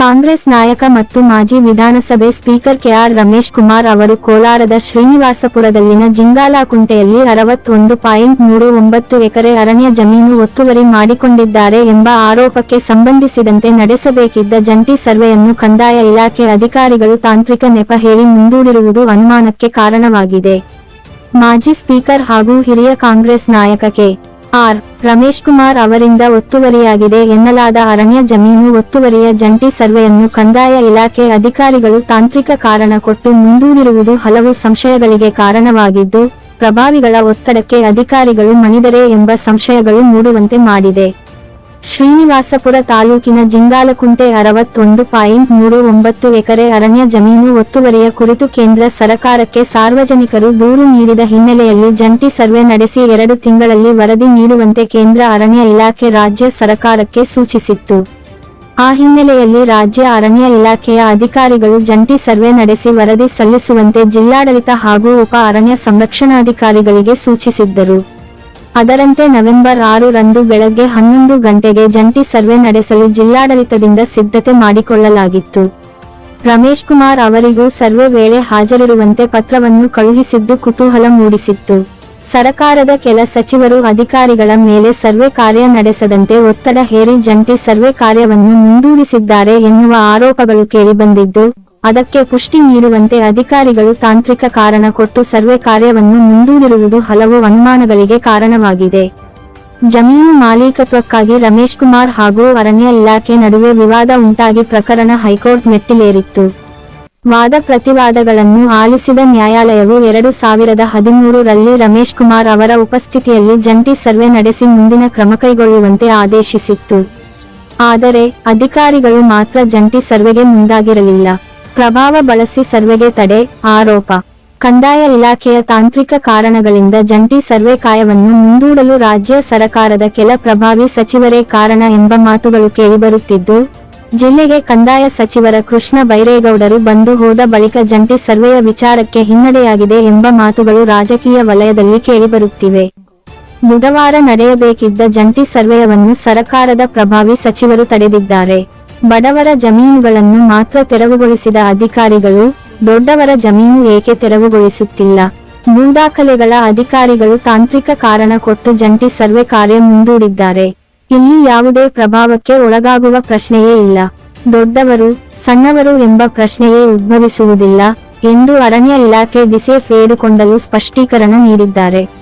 ಕಾಂಗ್ರೆಸ್ ನಾಯಕ ಮತ್ತು ಮಾಜಿ ವಿಧಾನಸಭೆ ಸ್ಪೀಕರ್ ಕೆಆರ್ ರಮೇಶ್ ಕುಮಾರ್ ಅವರು ಕೋಲಾರದ ಶ್ರೀನಿವಾಸಪುರದಲ್ಲಿನ ಜಿಂಗಾಲಾಕುಂಟೆಯಲ್ಲಿ ಅರವತ್ತೊಂದು ಪಾಯಿಂಟ್ ಮೂರು ಒಂಬತ್ತು ಎಕರೆ ಅರಣ್ಯ ಜಮೀನು ಒತ್ತುವರಿ ಮಾಡಿಕೊಂಡಿದ್ದಾರೆ ಎಂಬ ಆರೋಪಕ್ಕೆ ಸಂಬಂಧಿಸಿದಂತೆ ನಡೆಸಬೇಕಿದ್ದ ಜಂಟಿ ಸರ್ವೆಯನ್ನು ಕಂದಾಯ ಇಲಾಖೆ ಅಧಿಕಾರಿಗಳು ತಾಂತ್ರಿಕ ನೆಪ ಹೇಳಿ ಮುಂದೂಡಿರುವುದು ಅನುಮಾನಕ್ಕೆ ಕಾರಣವಾಗಿದೆ. ಮಾಜಿ ಸ್ಪೀಕರ್ ಹಾಗೂ ಹಿರಿಯ ಕಾಂಗ್ರೆಸ್ ನಾಯಕ ಕೆ. ಆರ್. ರಮೇಶ್ ಕುಮಾರ್ ಅವರಿಂದ ಒತ್ತುವರಿಯಾಗಿದೆ ಎನ್ನಲಾದ ಅರಣ್ಯ ಜಮೀನು ಒತ್ತುವರಿಯ ಜಂಟಿ ಸರ್ವೆಯನ್ನು ಕಂದಾಯ ಇಲಾಖೆ ಅಧಿಕಾರಿಗಳು ತಾಂತ್ರಿಕ ಕಾರಣ ಕೊಟ್ಟು ಮುಂದೂಡಿರುವುದು ಹಲವು ಸಂಶಯಗಳಿಗೆ ಕಾರಣವಾಗಿದ್ದು, ಪ್ರಭಾವಿಗಳ ಒತ್ತಡಕ್ಕೆ ಅಧಿಕಾರಿಗಳು ಮಣಿದರೆ ಎಂಬ ಸಂಶಯಗಳು ಮೂಡುವಂತೆ ಮಾಡಿದೆ. ಶ್ರೀನಿವಾಸಪುರ ತಾಲೂಕಿನ ಜಿಂಗಾಲಕುಂಟೆ ಅರವತ್ತೊಂದು ಪಾಯಿಂಟ್ ಮೂರು ಒಂಬತ್ತು ಎಕರೆ ಅರಣ್ಯ ಜಮೀನು ಒತ್ತುವರಿಯ ಕುರಿತು ಕೇಂದ್ರ ಸರಕಾರಕ್ಕೆ ಸಾರ್ವಜನಿಕರು ದೂರು ನೀಡಿದ ಹಿನ್ನೆಲೆಯಲ್ಲಿ ಜಂಟಿ ಸರ್ವೆ ನಡೆಸಿ ಎರಡು ತಿಂಗಳಲ್ಲಿ ವರದಿ ನೀಡುವಂತೆ ಕೇಂದ್ರ ಅರಣ್ಯ ಇಲಾಖೆ ರಾಜ್ಯ ಸರಕಾರಕ್ಕೆ ಸೂಚಿಸಿತ್ತು. ಆ ಹಿನ್ನೆಲೆಯಲ್ಲಿ ರಾಜ್ಯ ಅರಣ್ಯ ಇಲಾಖೆಯ ಅಧಿಕಾರಿಗಳು ಜಂಟಿ ಸರ್ವೆ ನಡೆಸಿ ವರದಿ ಸಲ್ಲಿಸುವಂತೆ ಜಿಲ್ಲಾಡಳಿತ ಹಾಗೂ ಉಪ ಅರಣ್ಯ ಸಂರಕ್ಷಣಾಧಿಕಾರಿಗಳಿಗೆ ಸೂಚಿಸಿದ್ದರು. ಅದರಂತೆ ನವೆಂಬರ್ ಆರು ರಂದು ಬೆಳಗ್ಗೆ ಹನ್ನೊಂದು ಗಂಟೆಗೆ ಜಂಟಿ ಸರ್ವೆ ನಡೆಸಲು ಜಿಲ್ಲಾಡಳಿತದಿಂದ ಸಿದ್ಧತೆ ಮಾಡಿಕೊಳ್ಳಲಾಗಿತ್ತು. ರಮೇಶ್ ಕುಮಾರ್ ಅವರಿಗೂ ಸರ್ವೆ ವೇಳೆ ಹಾಜರಿರುವಂತೆ ಪತ್ರವನ್ನು ಕಳುಹಿಸಿದ್ದು ಕುತೂಹಲ ಮೂಡಿಸಿತ್ತು. ಸರಕಾರದ ಕೆಲ ಸಚಿವರು ಅಧಿಕಾರಿಗಳ ಮೇಲೆ ಸರ್ವೆ ಕಾರ್ಯ ನಡೆಸದಂತೆ ಒತ್ತಡ ಹೇರಿ ಜಂಟಿ ಸರ್ವೆ ಕಾರ್ಯವನ್ನು ಮುಂದೂಡಿಸಿದ್ದಾರೆ ಎನ್ನುವ ಆರೋಪಗಳು ಕೇಳಿಬಂದಿದ್ದು ಅದಕ್ಕೆ ಪುಷ್ಟಿ ನೀಡುವಂತೆ ಅಧಿಕಾರಿಗಳು ತಾಂತ್ರಿಕ ಕಾರಣ ಕೊಟ್ಟು ಸರ್ವೆ ಕಾರ್ಯವನ್ನು ಮುಂದೂಡಿರುವುದು ಹಲವು ಅನುಮಾನಗಳಿಗೆ ಕಾರಣವಾಗಿದೆ. ಜಮೀನು ಮಾಲೀಕತ್ವಕ್ಕಾಗಿ ರಮೇಶ್ ಕುಮಾರ್ ಹಾಗೂ ಅರಣ್ಯ ಇಲಾಖೆ ನಡುವೆ ವಿವಾದ ಉಂಟಾಗಿ ಪ್ರಕರಣ ಹೈಕೋರ್ಟ್ ಮೆಟ್ಟಿಲೇರಿತ್ತು. ವಾದ ಪ್ರತಿವಾದಗಳನ್ನು ಆಲಿಸಿದ ನ್ಯಾಯಾಲಯವು ಎರಡು ಸಾವಿರದ ಹದಿಮೂರರಲ್ಲಿ ರಮೇಶ್ ಕುಮಾರ್ ಅವರ ಉಪಸ್ಥಿತಿಯಲ್ಲಿ ಜಂಟಿ ಸರ್ವೆ ನಡೆಸಿ ಮುಂದಿನ ಕ್ರಮ ಕೈಗೊಳ್ಳುವಂತೆ ಆದೇಶಿಸಿತ್ತು. ಆದರೆ, ಅಧಿಕಾರಿಗಳು ಮಾತ್ರ ಜಂಟಿ ಸರ್ವೆಗೆ ಮುಂದಾಗಿರಲಿಲ್ಲ. ಪ್ರಭಾವ ಬಳಸಿ ಸರ್ವೆಗೆ ತಡೆ, ಆರೋಪ. ಕಂದಾಯ ಇಲಾಖೆಯ ತಾಂತ್ರಿಕ ಕಾರಣಗಳಿಂದ ಜಂಟಿ ಸರ್ವೆ ಕಾಯವನ್ನು ಮುಂದೂಡಲು ರಾಜ್ಯ ಸರಕಾರದ ಕೆಲ ಪ್ರಭಾವಿ ಸಚಿವರೇ ಕಾರಣ ಎಂಬ ಮಾತುಗಳು ಕೇಳಿಬರುತ್ತಿದ್ದು, ಜಿಲ್ಲೆಗೆ ಕಂದಾಯ ಸಚಿವರ ಕೃಷ್ಣ ಬೈರೇಗೌಡರು ಬಂದು ಹೋದ ಬಳಿಕ ಜಂಟಿ ಸರ್ವೆಯ ವಿಚಾರಕ್ಕೆ ಹಿನ್ನಡೆಯಾಗಿದೆ ಎಂಬ ಮಾತುಗಳು ರಾಜಕೀಯ ವಲಯದಲ್ಲಿ ಕೇಳಿಬರುತ್ತಿವೆ. ಬುಧವಾರ ನಡೆಯಬೇಕಿದ್ದ ಜಂಟಿ ಸರ್ವೆಯವನ್ನು ಸರಕಾರದ ಪ್ರಭಾವಿ ಸಚಿವರು ತಡೆದಿದ್ದಾರೆ. ಬಡವರ ಜಮೀನುಗಳನ್ನು ಮಾತ್ರ ತೆರವುಗೊಳಿಸಿದ ಅಧಿಕಾರಿಗಳು, ದೊಡ್ಡವರ ಜಮೀನು ಏಕೆ ತೆರವುಗೊಳಿಸುತ್ತಿಲ್ಲ? ಭೂದಾಖಲೆಗಳ ಅಧಿಕಾರಿಗಳು ತಾಂತ್ರಿಕ ಕಾರಣ ಕೊಟ್ಟು ಜಂಟಿ ಸರ್ವೆ ಕಾರ್ಯ ಮುಂದೂಡಿದ್ದಾರೆ. ಇಲ್ಲಿ ಯಾವುದೇ ಪ್ರಭಾವಕ್ಕೆ ಒಳಗಾಗುವ ಪ್ರಶ್ನೆಯೇ ಇಲ್ಲ. ದೊಡ್ಡವರು, ಸಣ್ಣವರು ಎಂಬ ಪ್ರಶ್ನೆಯೇ ಉದ್ಭವಿಸುವುದಿಲ್ಲ ಎಂದು ಅರಣ್ಯ ಇಲಾಖೆ ಬಿಸೆಫ್ ಹೇಳಿಕೊಂಡಲು ಸ್ಪಷ್ಟೀಕರಣ ನೀಡಿದ್ದಾರೆ.